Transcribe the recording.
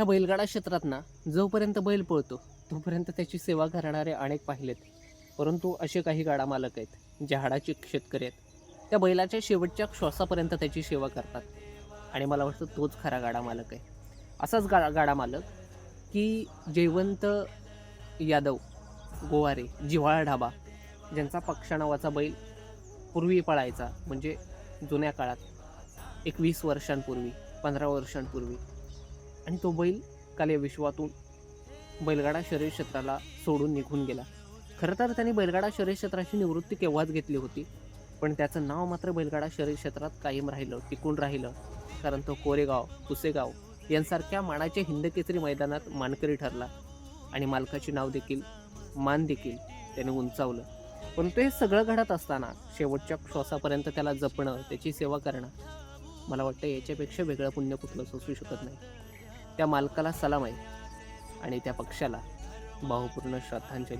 ह्या बैलगाडा क्षेत्रात ना जोपर्यंत बैल पळतो तोपर्यंत त्याची सेवा करणारे अनेक पाहिलेत. परंतु असे काही गाडा मालक आहेत जे हाडाचे शेतकरी आहेत. त्या बैलाच्या शेवटच्या श्वासापर्यंत त्याची सेवा करतात. आणि मला वाटतं तोच खरा गाडा मालक आहे. असाच गा गाडा मालक की जयवंत यादव गोवारे जिव्हाळा ढाबा ज्यांचा पक्षा नावाचा बैल पूर्वी पळायचा म्हणजे जुन्या काळात एकवीस वर्षांपूर्वी पंधरा वर्षांपूर्वी. आणि तो बैल काल या विश्वातून बैलगाडा शरीर क्षेत्राला सोडून निघून गेला. खरं तर त्याने बैलगाडा शरीर क्षेत्राची निवृत्ती केव्हाच घेतली होती? पण त्याचं नाव मात्र बैलगाडा शरीर क्षेत्रात कायम राहिलं टिकून राहिलं. कारण तो कोरेगाव पुसेगाव यांसारख्या मानाच्या हिंदकेसरी मैदानात मानकरी ठरला. आणि मालकाचे नाव देखील मान देखील त्याने उंचावलं. परंतु हे सगळं घडत असताना शेवटच्या श्वासापर्यंत त्याला जपणं त्याची सेवा करणं मला वाटतं याच्यापेक्षा वेगळं पुण्य कुठलंच असू शकत नाही. त्या मालकाला सलाम आहे आणि त्या पक्षाला भावपूर्ण श्रद्धांजली.